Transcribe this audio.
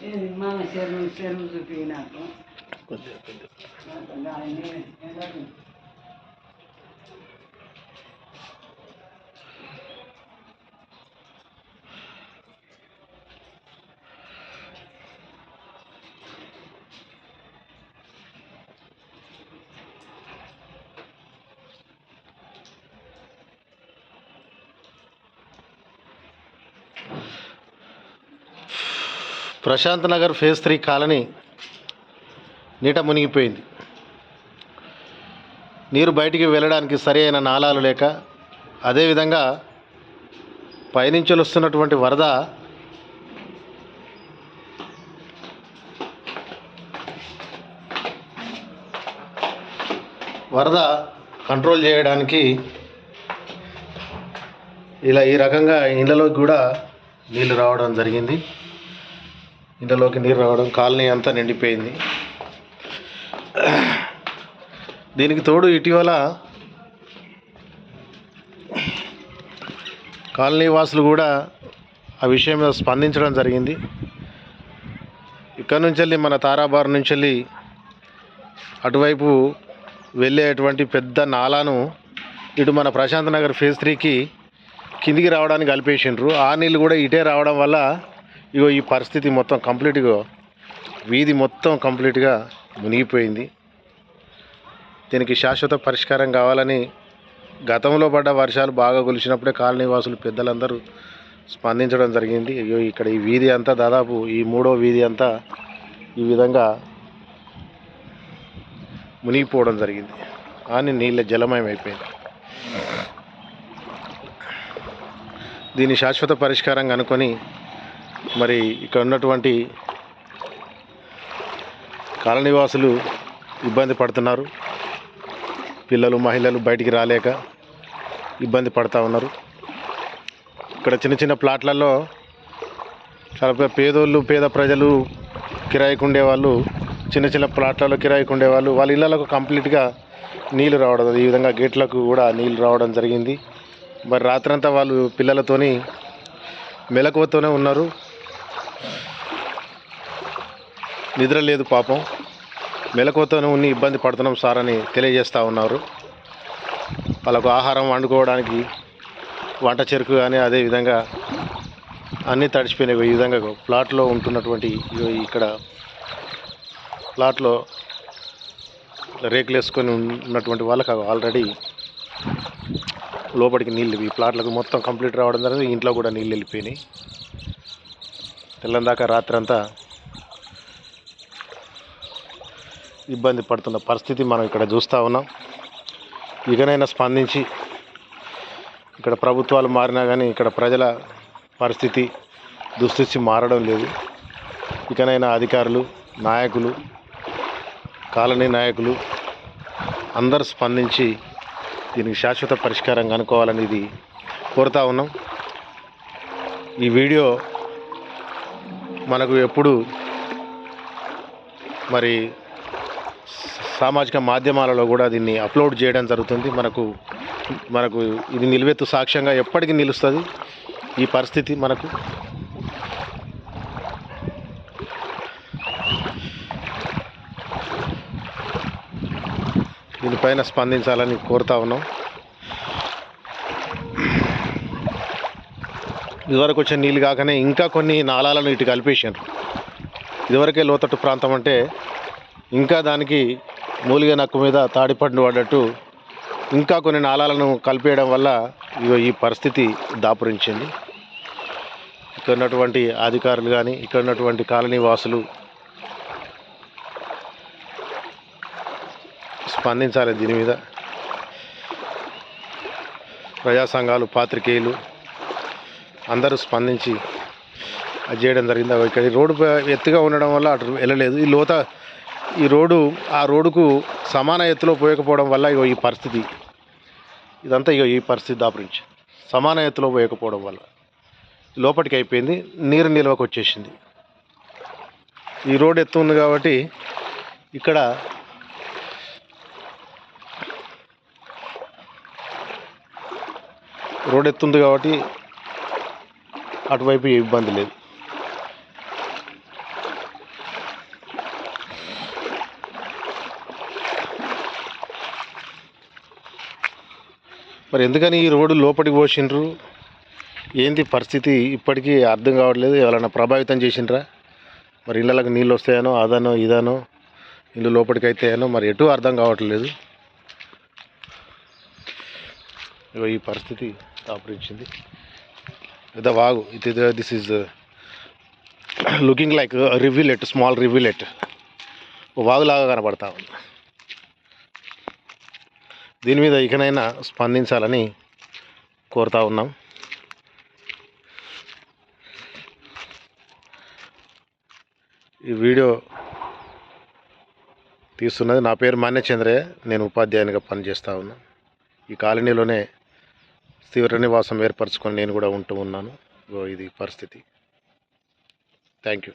Mama, serve, serve, serve, serve, serve, serve, Prashanth Nagar phase three colony నీట మునిగిపోయింది. నీరు బయటికి వెళ్ళడానికి సరి అయిన నాళాలు లేక అదేవిధంగా పైనుంచి వస్తున్నటువంటి వరద వరద కంట్రోల్ చేయడానికి ఇలా ఈ రకంగా ఇళ్ళలోకి కూడా నీళ్ళు రావడం జరిగింది. ఇంట్లోకి నీరు రావడం కాలనీ అంతా నిండిపోయింది. దీనికి తోడు ఇటీవల కాలనీ వాసులు కూడా ఆ విషయం మీద స్పందించడం జరిగింది. ఇక్కడ నుంచి వెళ్ళి మన తారాబార్ నుంచి వెళ్ళి అటువైపు వెళ్ళేటువంటి పెద్ద నాలాను ఇటు మన ప్రశాంత్ నగర్ ఫేజ్ త్రీకి కిందికి రావడానికి కలిపేసిండ్రు. ఆ నీళ్ళు కూడా ఇటే రావడం వల్ల ఇగో ఈ పరిస్థితి మొత్తం కంప్లీట్గా వీధి మొత్తం కంప్లీట్గా మునిగిపోయింది. దీనికి శాశ్వత పరిష్కారం కావాలని గతంలో పడ్డ వర్షాలు బాగా కొలిచినప్పుడే కాలనీ వాసులు పెద్దలందరూ స్పందించడం జరిగింది. అయ్యో ఇక్కడ ఈ వీధి అంతా దాదాపు ఈ మూడో వీధి అంతా ఈ విధంగా మునిగిపోవడం జరిగింది. కానీ నీళ్ళ జలమయం అయిపోయింది. దీని శాశ్వత పరిష్కారం కనుకొని మరి ఇక్కడ ఉన్నటువంటి కాలనివాసులు ఇబ్బంది పడుతున్నారు. పిల్లలు మహిళలు బయటికి రాలేక ఇబ్బంది పడుతూ ఉన్నారు. ఇక్కడ చిన్న చిన్న ప్లాట్లలో చాలా పేదోళ్ళు పేద ప్రజలు కిరాయికి ఉండేవాళ్ళు చిన్న చిన్న ప్లాట్లలో కిరాయికి ఉండేవాళ్ళు వాళ్ళ ఇళ్ళకు కంప్లీట్గా నీళ్ళు రావడం ఈ విధంగా గేట్లకు కూడా నీళ్ళు రావడం జరిగింది. మరి రాత్రంతా వాళ్ళు పిల్లలతోని మెలకువతోనే ఉన్నారు. నిద్ర లేదు పాపం. మెలకువతోనే ఉన్ని ఇబ్బంది పడుతున్నాం సార్ అని తెలియజేస్తూ ఉన్నారు. వాళ్ళకు ఆహారం వండుకోవడానికి వంట చెరుకు కానీ అదేవిధంగా అన్నీ తడిచిపోయినాయి. ఈ విధంగా ప్లాట్లో ఉంటున్నటువంటి ఇక్కడ ప్లాట్లో రేకులు వేసుకొని ఉన్నటువంటి వాళ్ళకి ఆల్రెడీ లోపలికి నీళ్ళు ఈ ప్లాట్లకు మొత్తం కంప్లీట్ రావడం జరిగింది. ఇంట్లో కూడా నీళ్ళు వెళ్ళిపోయినాయి. తెల్లందాకా రాత్రంతా ఇబ్బంది పడుతున్న పరిస్థితి మనం ఇక్కడ చూస్తూ ఉన్నాం. ఇకనైనా స్పందించి ఇక్కడ ప్రభుత్వాలు మారినా కానీ ఇక్కడ ప్రజల పరిస్థితి దుస్థితి మారడం లేదు. ఇకనైనా అధికారులు నాయకులు కాలనీ నాయకులు అందరు స్పందించి దీనికి శాశ్వత పరిష్కారం కనుక్కోవాలని ఇది కోరుతా ఉన్నాం. ఈ వీడియో మనకు ఎప్పుడు మరి సామాజిక మాధ్యమాలలో కూడా దీన్ని అప్లోడ్ చేయడం జరుగుతుంది. మనకు మనకు ఇది నిలువెత్తు సాక్ష్యంగా ఎప్పటికీ నిలుస్తుంది. ఈ పరిస్థితి మనకు. దీనిపైన స్పందించాలని కోరుతా ఉన్నాం. ఇదివరకు వచ్చే నీళ్ళు కాకనే ఇంకా కొన్ని నాళాలను ఇటు కలిపేసారు ఇదివరకే లోతట్టు ప్రాంతం అంటే ఇంకా దానికి మూలిగ నక్కు మీద తాడిపండు పడ్డట్టు ఇంకా కొన్ని నాళాలను కలిపేయడం వల్ల ఇగో ఈ పరిస్థితి దాపురించింది. ఇక్కడ ఉన్నటువంటి అధికారులు కానీ ఇక్కడ ఉన్నటువంటి కాలనీ వాసులు స్పందించాలి దీని మీద. ప్రజా సంఘాలు పాత్రికేయులు అందరూ స్పందించి అది చేయడం జరిగింది. ఇక్కడ రోడ్డు ఎత్తుగా ఉండడం వల్ల అటు వెళ్ళలేదు. ఈ లోత ఈ రోడ్డు ఆ రోడ్డుకు సమాన ఎత్తులో పోయకపోవడం వల్ల ఇగో ఈ పరిస్థితి. ఇదంతా ఇగో ఈ పరిస్థితి దాపురించి. సమాన ఎత్తులో పోయకపోవడం వల్ల. లోపలికి అయిపోయింది నీరు నిల్వకు వచ్చేసింది. ఈ రోడ్ ఎత్తు ఉంది కాబట్టి ఇక్కడ రోడ్ ఎత్తుంది కాబట్టి అటువైపు ఇబ్బంది లేదు. మరి ఎందుకని ఈ రోడ్డు లోపలికి పోసిండ్రు? ఏంది పరిస్థితి? ఇప్పటికీ అర్థం కావట్లేదు. ఎవరైనా ప్రభావితం చేసిండ్రా? మరి ఇళ్ళకి నీళ్ళు వస్తాయనో అదనో ఇదనో ఇల్లు లోపలికి అయితేనో మరి ఎటు అర్థం కావట్లేదు. ఇగో ఈ పరిస్థితి ఆపరించింది. పెద్ద వాగు. ఇది this is looking like rivulet small rivulet వాగులాగా కనబడతా ఉంది. దీని మీద ఇకనైనా స్పందించాలని కోరుతా ఉన్నాం. ఈ వీడియో తీస్తున్నది నా పేరు మాన్యచంద్రయ్య. నేను ఉపాధ్యాయునిగా పనిచేస్తూ ఉన్నా. ఈ కాలనీలోనే తీవ్ర నివాసం ఏర్పరచుకొని నేను కూడా ఉంటూ ఉన్నాను. ఇది పరిస్థితి. Thank you